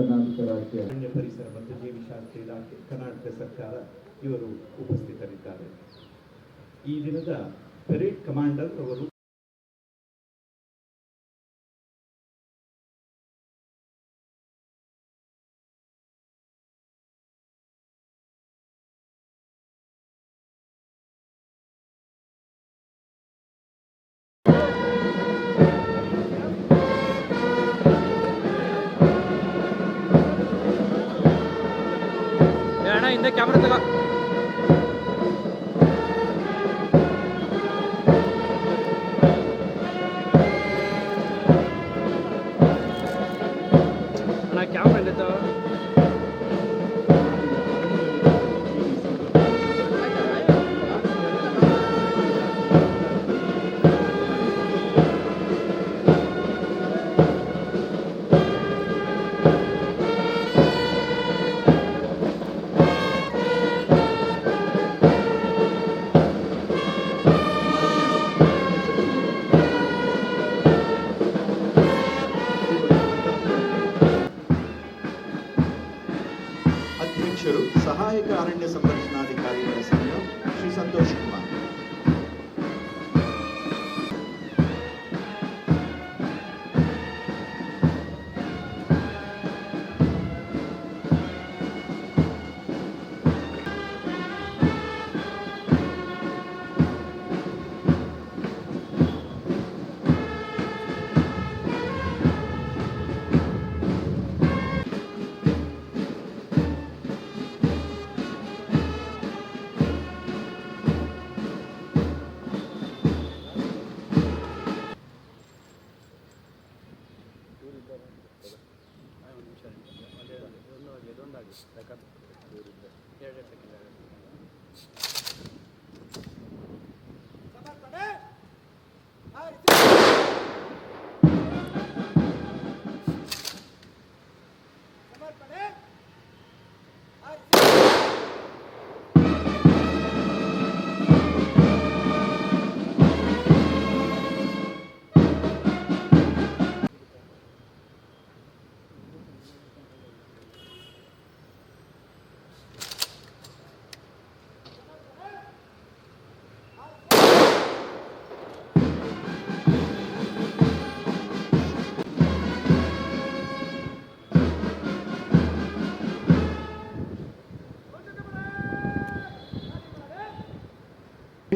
ಕರ್ನಾಟಕ ರಾಜ್ಯ ಅರಣ್ಯ ಪರಿಸರ ಮತ್ತು ಜೀವಿಶಾಸ್ತ್ರ ಇಲಾಖೆ, ಕರ್ನಾಟಕ ಸರ್ಕಾರ ಇವರು ಉಪಸ್ಥಿತರಿದ್ದಾರೆ. ಈ ದಿನದ ಪೆರೇಡ್ ಕಮಾಂಡರ್ ಅವರು Ne kadar? Yerde tekilere.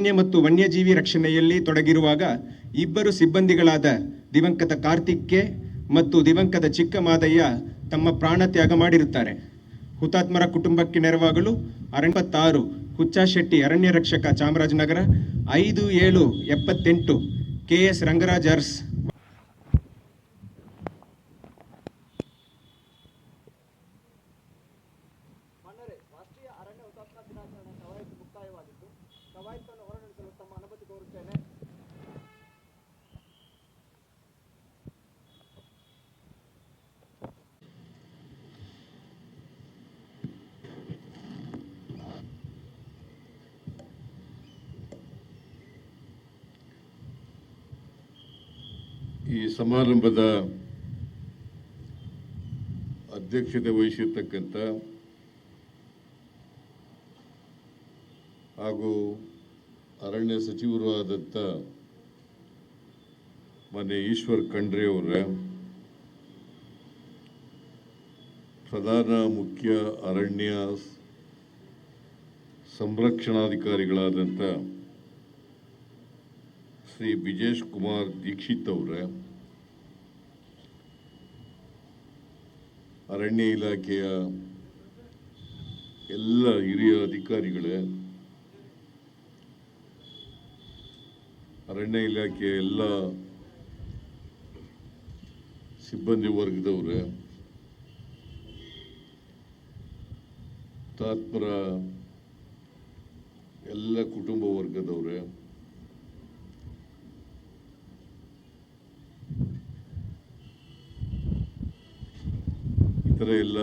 ಅರಣ್ಯ ಮತ್ತು ವನ್ಯಜೀವಿ ರಕ್ಷಣೆಯಲ್ಲಿ ತೊಡಗಿರುವಾಗ ಇಬ್ಬರು ಸಿಬ್ಬಂದಿಗಳಾದ ದಿವಂಗತ ಕಾರ್ತಿಕ್ಗೆ ಮತ್ತು ದಿವಂಗತ ಚಿಕ್ಕಮಾದಯ್ಯ ತಮ್ಮ ಪ್ರಾಣ ತ್ಯಾಗ ಮಾಡಿರುತ್ತಾರೆ. ಹುತಾತ್ಮರ ಕುಟುಂಬಕ್ಕೆ ನೆರವಾಗಲು ಅರಣ್ಯತ್ತಾರು ಹುಚ್ಚಾಶೆಟ್ಟಿ ಅರಣ್ಯ ರಕ್ಷಕ ಚಾಮರಾಜನಗರ, ಐದು ಏಳು ಎಪ್ಪತ್ತೆಂಟು ಕೆ ಎಸ್ ರಂಗರಾಜ್ ಅರ್ಸ್ ಈ ಸಮಾರಂಭದ ಅಧ್ಯಕ್ಷತೆ ವಹಿಸಿರ್ತಕ್ಕಂಥ ಹಾಗೂ ಅರಣ್ಯ ಸಚಿವರು ಆದಂಥ ಮನೆ ಈಶ್ವರ್ ಖಂಡ್ರೆ ಅವರ, ಪ್ರಧಾನ ಮುಖ್ಯ ಅರಣ್ಯ ಸಂರಕ್ಷಣಾಧಿಕಾರಿಗಳಾದಂಥ ಶ್ರೀ ಬಿಜೇಶ್ ಕುಮಾರ್ ದೀಕ್ಷಿತ್ ಅವರ, ಅರಣ್ಯ ಇಲಾಖೆಯ ಎಲ್ಲ ಹಿರಿಯ ಅಧಿಕಾರಿಗಳೇ, ಅರಣ್ಯ ಇಲಾಖೆಯ ಎಲ್ಲ ಸಿಬ್ಬಂದಿ ವರ್ಗದವ್ರೆ, ತಾತ್ಪರ ಎಲ್ಲ ಕುಟುಂಬ ವರ್ಗದವ್ರೆ ಇತರ ಎಲ್ಲ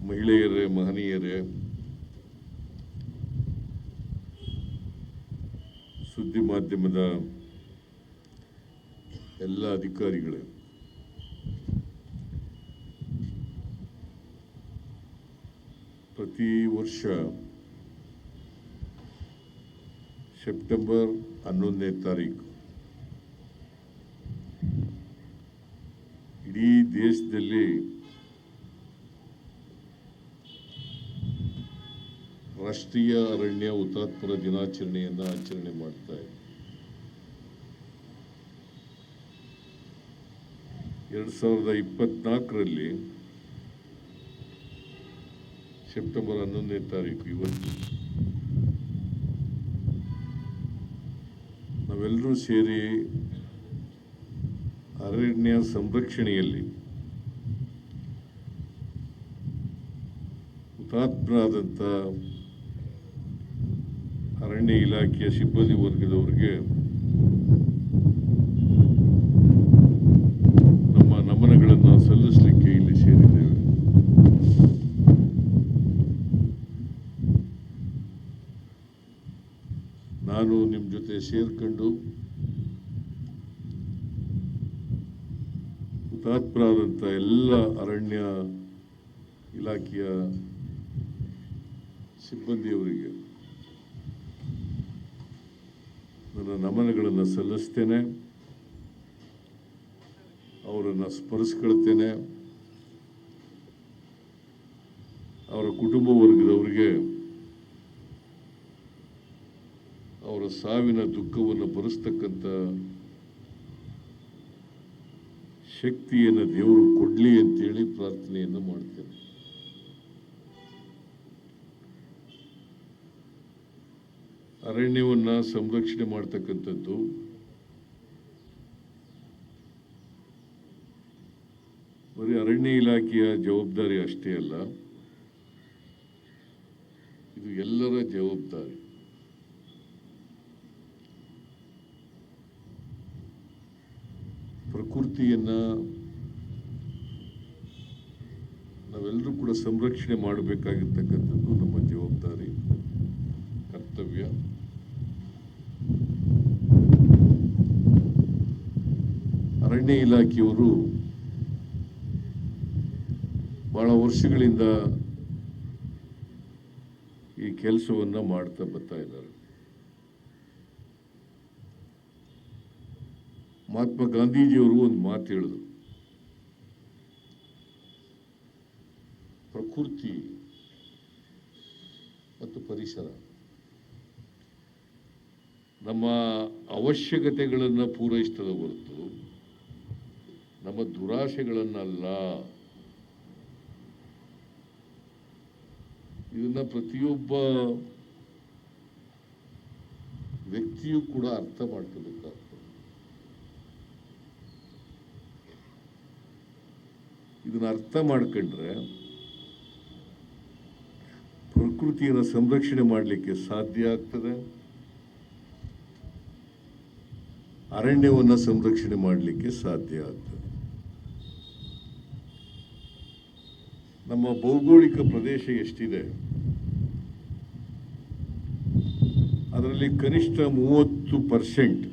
ಮಹಿಳೆಯರೇ ಮಹನೀಯರೇ ಸುದ್ದಿ ಮಾಧ್ಯಮದ ಎಲ್ಲ ಅಧಿಕಾರಿಗಳೇ ಪ್ರತಿ ವರ್ಷ ಸೆಪ್ಟೆಂಬರ್ ಹನ್ನೊಂದನೇ ತಾರೀಕು ದೇಶದಲ್ಲಿ ರಾಷ್ಟ್ರೀಯ ಅರಣ್ಯ ಹುತಾತ್ಮರ ದಿನಾಚರಣೆಯನ್ನು ಆಚರಣೆ ಮಾಡ್ತಾ ಇದೆ. ಎರಡು ಸಾವಿರದ ಇಪ್ಪತ್ನಾಲ್ಕರಲ್ಲಿ ಸೆಪ್ಟೆಂಬರ್ ಹನ್ನೊಂದನೇ ತಾರೀಕು ಇವತ್ತು ನಾವೆಲ್ಲರೂ ಸೇರಿ ಅರಣ್ಯ ಸಂರಕ್ಷಣೆಯಲ್ಲಿ ಹುತಾತ್ಮರಾದಂಥ ಅರಣ್ಯ ಇಲಾಖೆಯ ಸಿಬ್ಬಂದಿ ವರ್ಗದವರಿಗೆ ನಮ್ಮ ನಮನಗಳನ್ನು ಸಲ್ಲಿಸಲಿಕ್ಕೆ ಇಲ್ಲಿ ಸೇರಿದ್ದೇವೆ. ನಾನು ನಿಮ್ಮ ಜೊತೆ ಸೇರ್ಕೊಂಡು ಹುತಾತ್ಮರಾದಂಥ ಎಲ್ಲ ಅರಣ್ಯ ಇಲಾಖೆಯ ಸಿಬ್ಬಂದಿಯವರಿಗೆ ನನ್ನ ನಮನಗಳನ್ನು ಸಲ್ಲಿಸ್ತೇನೆ. ಅವರನ್ನು ಸ್ಮರಿಸ್ಕೊಳ್ತೇನೆ. ಅವರ ಕುಟುಂಬ ವರ್ಗದವರಿಗೆ ಅವರ ಸಾವಿನ ದುಃಖವನ್ನು ಭರಿಸ್ತಕ್ಕಂಥ ಶಕ್ತಿಯನ್ನು ದೇವರು ಕೊಡಲಿ ಅಂತೇಳಿ ಪ್ರಾರ್ಥನೆಯನ್ನು ಮಾಡ್ತೇನೆ. ಅರಣ್ಯವನ್ನು ಸಂರಕ್ಷಣೆ ಮಾಡ್ತಕ್ಕಂಥದ್ದು. ಬರೀ ಅರಣ್ಯ ಇಲಾಖೆಯ ಜವಾಬ್ದಾರಿ ಅಷ್ಟೇ ಅಲ್ಲ. ಇದು ಎಲ್ಲರ ಜವಾಬ್ದಾರಿ. ಪ್ರಕೃತಿಯನ್ನ ನಾವೆಲ್ಲರೂ ಕೂಡ ಸಂರಕ್ಷಣೆ ಮಾಡಬೇಕಾಗಿರ್ತಕ್ಕಂಥದ್ದು ನಮ್ಮ ಜವಾಬ್ದಾರಿ ಕರ್ತವ್ಯ ಅರಣ್ಯ ಇಲಾಖೆಯವರು ಬಹಳ ವರ್ಷಗಳಿಂದ ಈ ಕೆಲಸವನ್ನು ಮಾಡ್ತಾ ಬರ್ತಾ ಇದ್ದಾರೆ. ಮಹಾತ್ಮ ಗಾಂಧೀಜಿಯವರು ಒಂದು ಮಾತು ಹೇಳಿದರು. ಪ್ರಕೃತಿ ಮತ್ತು ಪರಿಸರ. ನಮ್ಮ ಅವಶ್ಯಕತೆಗಳನ್ನು ಪೂರೈಸ್ತದ ಹೊರತು ನಮ್ಮ ದುರಾಶೆಗಳನ್ನಲ್ಲ. ಇದನ್ನ ಪ್ರತಿಯೊಬ್ಬ ವ್ಯಕ್ತಿಯೂ ಕೂಡ ಅರ್ಥ ಮಾಡ್ಕೋಬೇಕಾಗ್ತದೆ. ಇದನ್ನ ಅರ್ಥ ಮಾಡ್ಕೊಂಡ್ರೆ ಪ್ರಕೃತಿಯನ್ನು ಸಂರಕ್ಷಣೆ ಮಾಡಲಿಕ್ಕೆ ಸಾಧ್ಯ ಆಗ್ತದೆ. ಅರಣ್ಯವನ್ನು ಸಂರಕ್ಷಣೆ ಮಾಡಲಿಕ್ಕೆ ಸಾಧ್ಯ ಆಗ್ತದೆ. ನಮ್ಮ ಭೌಗೋಳಿಕ ಪ್ರದೇಶ ಎಷ್ಟಿದೆ? ಅದರಲ್ಲಿ ಕನಿಷ್ಠ ಮೂವತ್ತು ಪರ್ಸೆಂಟ್.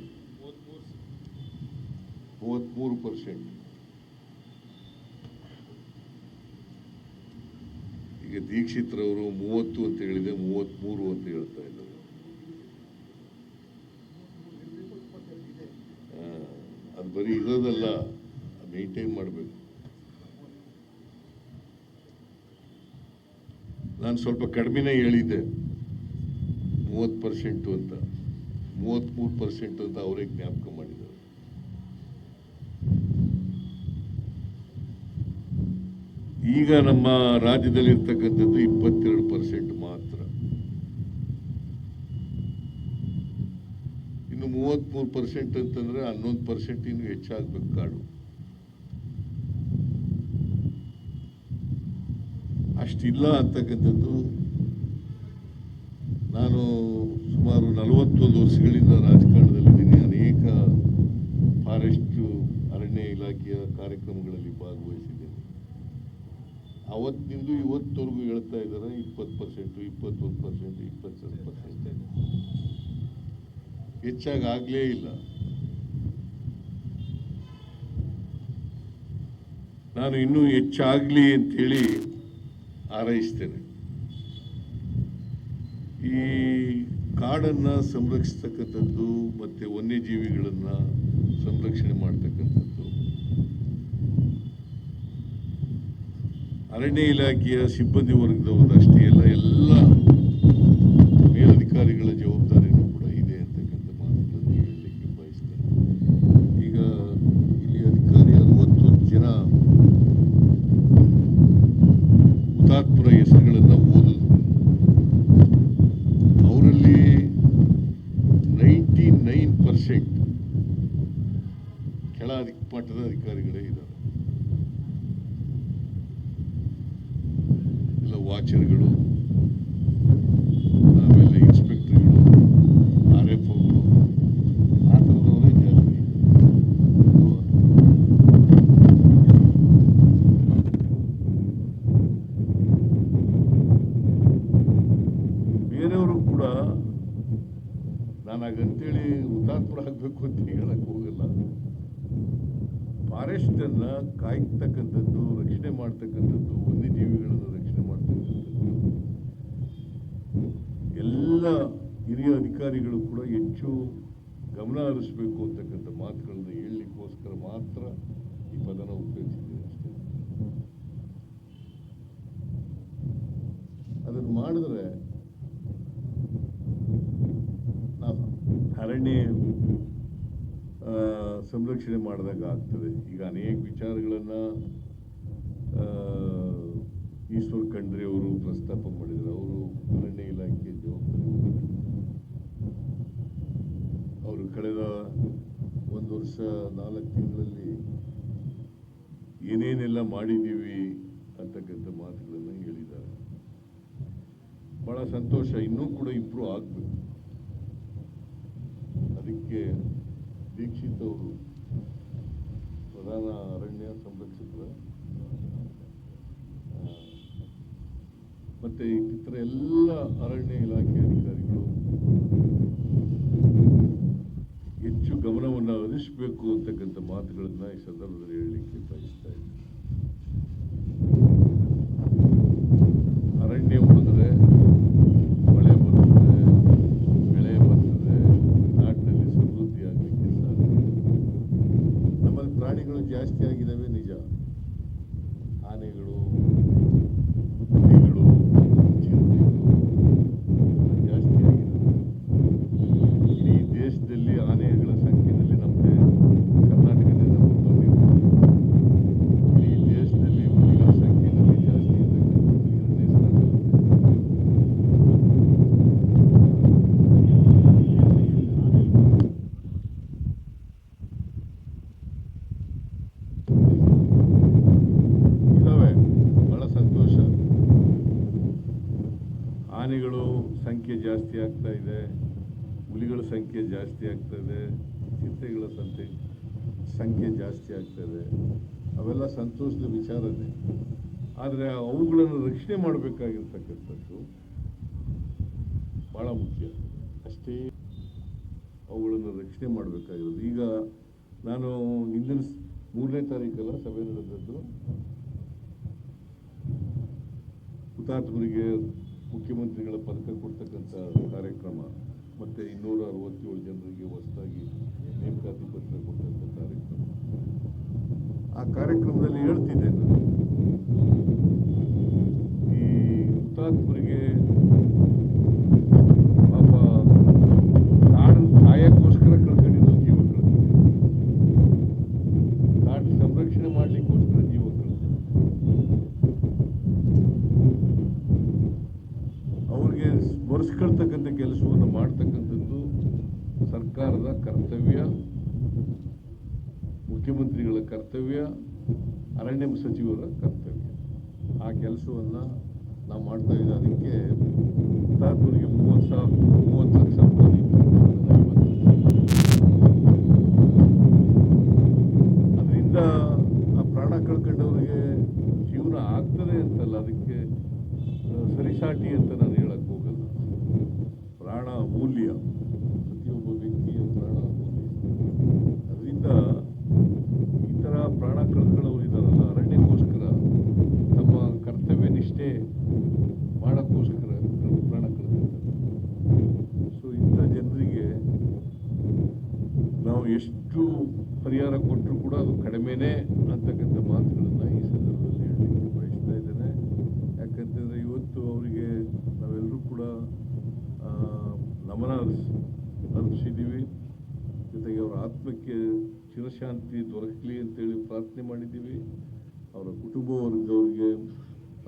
ಮೂವತ್ಮೂರು ಪರ್ಸೆಂಟ್. ಈಗ ದೀಕ್ಷಿತ್ರವರು ಮೂವತ್ತು ಅಂತ ಹೇಳಿದೆ ಮೂವತ್ಮೂರು ಅಂತ ಹೇಳ್ತಾ ಇದ್ದಾರೆ. ಅದು ಬರೀ ಇರೋದಲ್ಲ ಮೇಂಟೈನ್ ಮಾಡಬೇಕು. ನಾನು ಸ್ವಲ್ಪ ಕಡಿಮೆನೇ ಹೇಳಿದ್ದೆ. ಮೂವತ್ತು ಪರ್ಸೆಂಟು ಅಂತ. ಮೂವತ್ತ್ಮೂರು ಪರ್ಸೆಂಟ್ ಅಂತ ಅವರೇ ಜ್ಞಾಪಕ ಮಾಡಿದ್ದಾರೆ. ಈಗ ನಮ್ಮ ರಾಜ್ಯದಲ್ಲಿ ಇರ್ತಕ್ಕಂಥದ್ದು ಇಪ್ಪತ್ತೆರಡು ಪರ್ಸೆಂಟ್ ಮಾತ್ರ. ಇನ್ನು ಮೂವತ್ತ್ಮೂರು ಪರ್ಸೆಂಟ್ ಅಂತಂದ್ರೆ ಹನ್ನೊಂದು ಪರ್ಸೆಂಟ್ ಇನ್ನು ಹೆಚ್ಚಾಗ್ಬೇಕು ಕಾಡು. ಅಷ್ಟಿಲ್ಲ ಅಂತಕ್ಕಂಥದ್ದು ನಾನು ಸುಮಾರು ನಲವತ್ತೊಂದು ವರ್ಷಗಳಿಂದ ರಾಜಕಾರಣದಲ್ಲಿದ್ದೀನಿ. ಅನೇಕ ಫಾರೆಸ್ಟ್, ಅರಣ್ಯ ಇಲಾಖೆಯ ಕಾರ್ಯಕ್ರಮಗಳಲ್ಲಿ ಭಾಗವಹಿಸಿದ್ದೇನೆ. ಅವತ್ತಿನಿಂದ ಇವತ್ತವರೆಗೂ ಹೇಳ್ತಾ ಇದ್ದಾರೆ, ಇಪ್ಪತ್ತು ಪರ್ಸೆಂಟು, ಇಪ್ಪತ್ತೊಂದು ಪರ್ಸೆಂಟ್ ಇಪ್ಪತ್ತೆರಡು ಪರ್ಸೆಂಟ್. ಹೆಚ್ಚಾಗಿ ಆಗಲೇ ಇಲ್ಲ. ನಾನು ಇನ್ನೂ ಹೆಚ್ಚಾಗಲಿ ಅಂತೇಳಿ ಹಾರೈಸ್ತೇನೆ ಈ ಕಾಡನ್ನು ಸಂರಕ್ಷಿಸ್ತಕ್ಕಂಥದ್ದು ಮತ್ತು ವನ್ಯಜೀವಿಗಳನ್ನು ಸಂರಕ್ಷಣೆ ಮಾಡ್ತಕ್ಕಂಥದ್ದು. ಅರಣ್ಯ ಇಲಾಖೆಯ ಸಿಬ್ಬಂದಿ ವರ್ಗದವರು ಅಷ್ಟೇ ಅಲ್ಲ, ಎಲ್ಲ ಮೇಲಧಿಕಾರಿಗಳ ಜವಾಬ್ದಾರಿನೂ ಕೂಡ ಇದೆ ಅಂತಕ್ಕಂಥ ಮಾತುಗಳನ್ನು ಹೇಳಲಿಕ್ಕೆ ಬಯಸ್ತೇನೆ ಈಗ ಇಲ್ಲಿ ಅಧಿಕಾರಿ ಅರವತ್ತು ಜನ ಹುತಾತ್ಮರ ಹೆಸರುಗಳನ್ನು ಓದಿದ್ರು ಅವರಲ್ಲಿ ನೈಂಟಿ ನೈನ್ ಪರ್ಸೆಂಟ್ ಕೆಳ ಅಧಿಕ ಮಟ್ಟದ ಅಧಿಕಾರಿಗಳೇ ಇದ್ದಾರೆ. ಎಲ್ಲ ವಾಚರ್ಗಳು ಆಮೇಲೆ ಇನ್ಸ್ಪೆಕ್ಟರ್ಗಳು ಆರ್ ಎಫ್ ಒಗಳು ಆ ಥರದವರೇ ಜಾಸ್ತಿ ಅಲ್ವಾ? ಬೇರೆಯವರು ಕೂಡ ನಾನು ಹಾಗಂತೇಳಿ ಹುತಾತ್ಮರ ಆಗಬೇಕು ಅಂತ ಹೇಳಕ್ ಹೋಗಲ್ಲ ಫಾರೆಸ್ಟ್ ಅನ್ನ ಕಾಯ್ತಕ್ಕಂಥದ್ದು, ರಕ್ಷಣೆ ಮಾಡ್ತಕ್ಕಂಥದ್ದು, ವನ್ಯಜೀವಿಗಳನ್ನು ರಕ್ಷಣೆ ಮಾಡ್ತಕ್ಕಂಥದ್ದು. ಎಲ್ಲ ಹಿರಿಯ ಅಧಿಕಾರಿಗಳು ಕೂಡ ಹೆಚ್ಚು ಗಮನ ಹರಿಸಬೇಕು ಅಂತಕ್ಕಂಥ ಮಾತುಗಳನ್ನು ಹೇಳಲಿಕ್ಕೋಸ್ಕರ ಮಾತ್ರ ಈ ಪದನ ಉಪಯೋಗಿಸಿದ್ದೇನೆ ಅಷ್ಟೇ. ಅದನ್ನು ಮಾಡಿದ್ರೆ ನಾವು ಅರಣ್ಯ ಆ, ಸಂರಕ್ಷಣೆ ಮಾಡಿದಾಗ ಆಗ್ತದೆ. ಈಗ ಅನೇಕ ವಿಚಾರಗಳನ್ನು ಈಶ್ವರ್ ಖಂಡ್ರೆ ಅವರು ಪ್ರಸ್ತಾಪ ಮಾಡಿದರು. ಅವರು ಅರಣ್ಯ ಇಲಾಖೆ ಜವಾಬ್ದಾರಿ ಅವರು ಕಳೆದ ಒಂದು ವರ್ಷ, ನಾಲ್ಕು ತಿಂಗಳಲ್ಲಿ ಏನೇನೆಲ್ಲ ಮಾಡಿದ್ದೀವಿ ಅಂತಕ್ಕಂಥ ಮಾತುಗಳನ್ನು ಹೇಳಿದ್ದಾರೆ. ಬಹಳ ಸಂತೋಷ. ಇನ್ನೂ ಕೂಡ ಇಂಪ್ರೂವ್ ಆಗಬೇಕು. ಅದಕ್ಕೆ ದೀಕ್ಷಿತ್ ಅವರು ಪ್ರಧಾನ ಅರಣ್ಯ ಸಂರಕ್ಷಕರ. ಮತ್ತೆ ಇತರ ಎಲ್ಲ ಅರಣ್ಯ ಇಲಾಖೆ ಅಧಿಕಾರಿಗಳು ಹೆಚ್ಚು ಗಮನವನ್ನು ಹರಿಸಬೇಕು ಅಂತಕ್ಕಂಥ ಮಾತುಗಳನ್ನು ಈ ಸಂದರ್ಭದಲ್ಲಿ ಹೇಳಲಿಕ್ಕೆ ಬಯಸ್ತಾ ಇದ್ದೀನಿ. ಸಂಖ್ಯೆ ಜಾಸ್ತಿ ಆಗ್ತದೆ. ಅವೆಲ್ಲ ಸಂತೋಷದ ವಿಚಾರನೇ. ಆದರೆ ಅವುಗಳನ್ನು ರಕ್ಷಣೆ ಮಾಡಬೇಕಾಗಿರ್ತಕ್ಕಂಥದ್ದು ಭಾಳ ಮುಖ್ಯ. ಅಷ್ಟೇ ಅವುಗಳನ್ನು ರಕ್ಷಣೆ ಮಾಡಬೇಕಾಗಿರೋದು. ಈಗ ನಾನು ಹಿಂದಿನ ಮೂರನೇ ತಾರೀಕಲ್ಲ ಸಭೆ ನಡೆದದ್ದು. ಹುತಾತ್ಮರಿಗೆ ಮುಖ್ಯಮಂತ್ರಿಗಳ ಪದಕ ಕೊಡ್ತಕ್ಕಂಥ ಕಾರ್ಯಕ್ರಮ. ಮತ್ತು ಇನ್ನೂರ ಅರವತ್ತೇಳು ಜನರಿಗೆ ಹೊಸದಾಗಿ ನೇಮಕಾತಿ ಪತ್ರ ಕೊಟ್ಟಂಥ ಕಾರ್ಯಕ್ರಮ. ಆ ಕಾರ್ಯಕ್ರಮದಲ್ಲಿ ಹೇಳ್ತಿದ್ದೆ ಈ ಹುತಾತ್ಮರಿಗೆ ಪಾಪ ಕಾಡು ಕಾಯಕ್ಕೋಸ್ಕರ ಕಳ್ಕೊಂಡಿದ್ದು ಜೀವ ಕಳ್ಕೊಂಡಿದ್ದು ಕಾಡು ಸಂರಕ್ಷಣೆ ಮಾಡಲಿಕ್ಕೋಸ್ಕರ ಜೀವ ಕಳ್ಕೊಂಡಿದ್ದು ಅವ್ರಿಗೆ ಸ್ಮರಿಸ್ಕೊಳ್ತಕ್ಕಂಥ ಕೆಲಸವನ್ನು ಮಾಡ್ತಕ್ಕಂಥದ್ದು ಸರ್ಕಾರದ ಕರ್ತವ್ಯ ಮುಖ್ಯಮಂತ್ರಿಗಳ ಕರ್ತವ್ಯ ಅರಣ್ಯ ಸಚಿವರ ಕರ್ತವ್ಯ. ಆ ಕೆಲಸವನ್ನು ನಾವು ಮಾಡ್ತಾ ಇದ್ದ ಅದಕ್ಕೆ ಹುತಾತ್ಮರಿಗೆ ಮೂವತ್ತು ಸಾವಿರ, ಮೂವತ್ತು ಲಕ್ಷ ರೂಪಾಯಿ ಅದರಿಂದ ಆ ಪ್ರಾಣ ಕಳ್ಕೊಂಡವರಿಗೆ ಜೀವನ ಆಗ್ತದೆ ಅಂತಲ್ಲ, ಅದಕ್ಕೆ ಸರಿಸಾಟಿ ಅಂತ ನಾನು ಹೇಳಕ್ ಹೋಗಲ್ಲ ಪ್ರಾಣ ಅಮೂಲ್ಯ ಪ್ರತಿಯೊಬ್ಬ ವ್ಯಕ್ತಿಯ ಪ್ರಾಣ ಅಮೂಲ್ಯ ಅದರಿಂದ ಈ ಥರ ಪ್ರಾಣ ಕಳ್ಕೊಳ್ಳೋರು ಇದ್ದಾರಲ್ಲ ಅರಣ್ಯಕ್ಕೋಸ್ಕರ ತಮ್ಮ ಕರ್ತವ್ಯ ನಿಷ್ಠೆ ಮಾಡೋಕ್ಕೋಸ್ಕರ ಪ್ರಾಣ ಕಳ್ಕೊಳ್ತಾರೆ ಅದು ಕಡಿಮೆನೇ ಅಂತಕ್ಕಂಥ ಮಾತುಗಳನ್ನು ಈ ಸಂದರ್ಭದಲ್ಲಿ ಹೇಳಲಿಕ್ಕೆ ಬಯಸ್ತಾ ಇದ್ದೇನೆ. ಯಾಕಂತಂದರೆ ಇವತ್ತು ಅವರಿಗೆ ನಾವೆಲ್ಲರೂ ಕೂಡ ನಮನ ಅರ್ಪಿಸಿದ್ದೀವಿ. ಜೊತೆಗೆ ಅವರ ಆತ್ಮಕ್ಕೆ ಚಿರಶಾಂತಿ ದೊರಕಲಿ ಅಂತೇಳಿ ಪ್ರಾರ್ಥನೆ ಮಾಡಿದ್ದೀವಿ. ಅವರ ಕುಟುಂಬ ವರ್ಗದವ್ರಿಗೆ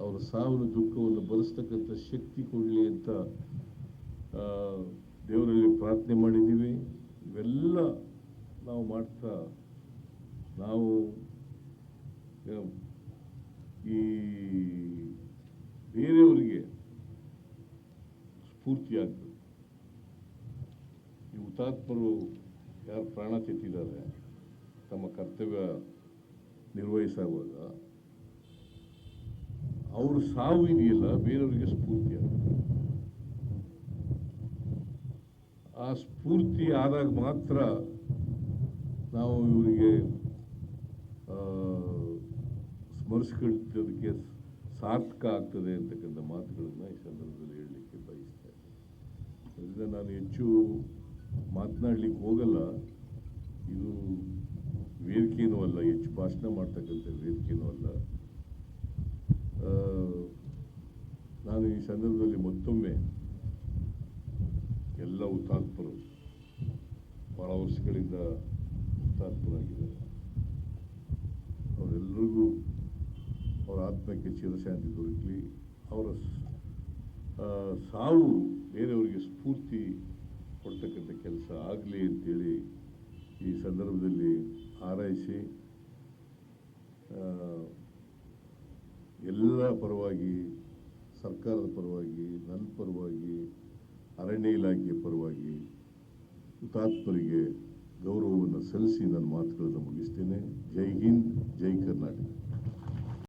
ಅವರ ಸಾವಿನ ದುಃಖವನ್ನು ಭರಿಸ್ತಕ್ಕಂಥ ಶಕ್ತಿ ಕೊಡಲಿ ಅಂತ ದೇವರಲ್ಲಿ ಪ್ರಾರ್ಥನೆ ಮಾಡಿದ್ದೀವಿ. ಇವೆಲ್ಲ ನಾವು ಮಾಡ್ತಾ ನಾವು ಈ ಬೇರೆಯವರಿಗೆ ಸ್ಫೂರ್ತಿಯಾಗಬೇಕು ಈ ಹುತಾತ್ಮರು ಯಾರು ಪ್ರಾಣ ತೆತ್ತಿದ್ದಾರೆ, ತಮ್ಮ ಕರ್ತವ್ಯ ನಿರ್ವಹಿಸುವಾಗ ಅವ್ರ ಸಾವು ಇದೆಯಲ್ಲ, ಬೇರೆಯವರಿಗೆ ಸ್ಫೂರ್ತಿ ಆಗುತ್ತೆ ಆ ಸ್ಫೂರ್ತಿ ಆದಾಗ ಮಾತ್ರ ನಾವು ಇವರಿಗೆ ಆ, ಸ್ಮರಿಸ್ಕೊಳ್ತದಕ್ಕೆ ಸಾರ್ಥಕ ಆಗ್ತದೆ ಅಂತಕ್ಕಂಥ ಮಾತುಗಳನ್ನು ಈ ಸಂದರ್ಭದಲ್ಲಿ ಹೇಳಲಿಕ್ಕೆ ಬಯಸ್ತೇನೆ. ಅದರಿಂದ ನಾನು ಹೆಚ್ಚು ಮಾತನಾಡಲಿಕ್ಕೆ ಹೋಗಲ್ಲ. ಇದು ವೇದಿಕೆಯೂ ಅಲ್ಲ ಹೆಚ್ಚು ಭಾಷಣ ಮಾಡ್ತಕ್ಕಂಥ ವೇದಿಕೆಯೂ ಅಲ್ಲ. ನಾನು ಈ ಸಂದರ್ಭದಲ್ಲಿ ಮತ್ತೊಮ್ಮೆ ಎಲ್ಲ ಹುತಾತ್ಮರು ಭಾಳ ವರ್ಷಗಳಿಂದ ಹುತಾತ್ಮರಾಗಿದ್ದಾರೆ ಅವರೆಲ್ಲರಿಗೂ ಅವರ ಆತ್ಮಕ್ಕೆ ಚಿರಶಾಂತಿ ದೊರಕಲಿ. ಅವರ ಸಾವು ಬೇರೆಯವರಿಗೆ ಸ್ಫೂರ್ತಿ ಕೊಡ್ತಕ್ಕಂಥ ಕೆಲಸ ಆಗಲಿ ಅಂತೇಳಿ ಈ ಸಂದರ್ಭದಲ್ಲಿ ಹಾರೈಸಿ ಎಲ್ಲ ಪರವಾಗಿ, ಸರ್ಕಾರದ ಪರವಾಗಿ, ನನ್ನ ಪರವಾಗಿ, ಅರಣ್ಯ ಇಲಾಖೆಯ ಪರವಾಗಿ, ಹುತಾತ್ಮರಿಗೆ ಗೌರವವನ್ನು ಸಲ್ಲಿಸಿ ನನ್ನ ಮಾತುಗಳನ್ನು ಮುಗಿಸ್ತೇನೆ. ಜೈ ಹಿಂದ್ ಜೈ ಕರ್ನಾಟಕ.